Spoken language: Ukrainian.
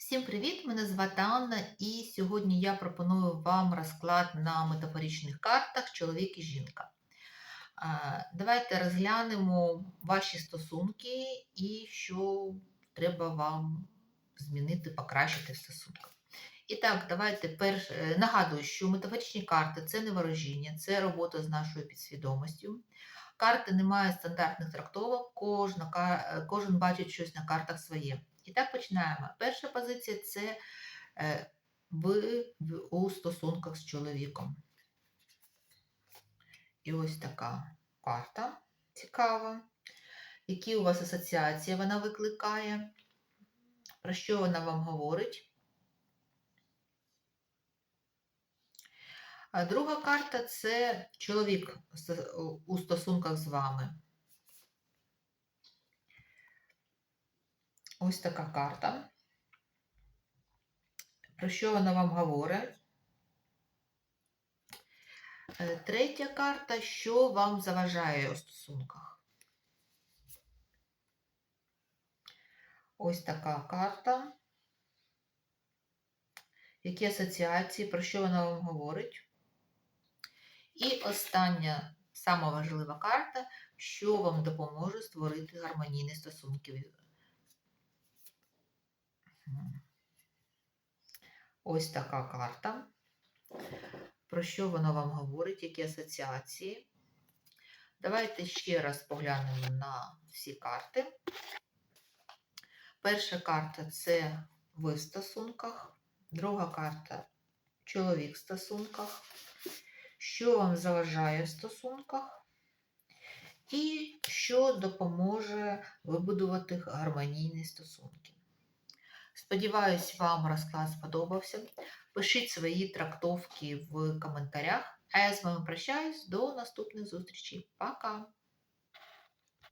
Всім привіт! Мене звати Анна, і сьогодні я пропоную вам розклад на метафоричних картах чоловік і жінка. Давайте розглянемо ваші стосунки і що треба вам змінити, покращити в стосунках. І так, давайте перш е, нагадую, що метафоричні карти це не ворожіння, це робота з нашою підсвідомістю. Карти не мають стандартних трактовок, кожна, е, кожен бачить щось на картах своє. І так починаємо. Перша позиція це е, ви у стосунках з чоловіком. І ось така карта цікава. Які у вас асоціації вона викликає? Про що вона вам говорить? А друга карта це чоловік у стосунках з вами. Ось така карта. Про що вона вам говорить? Е, Третя карта, що вам заважає у стосунках. Ось така карта. Які асоціації, про що вона вам говорить? І остання, сама важлива карта, що вам допоможе створити гармонійні стосунки. Ось така карта. Про що вона вам говорить, які асоціації? Давайте ще раз поглянемо на всі карти. Перша карта це ви в стосунках, друга карта чоловік в стосунках. Що вам заважає в стосунках? І що допоможе вибудувати гармонійні стосунки. Сподіваюсь, вам розклад сподобався. Пишіть свої трактовки в коментарях. А я з вами прощаюсь до наступних зустрічей. Пока!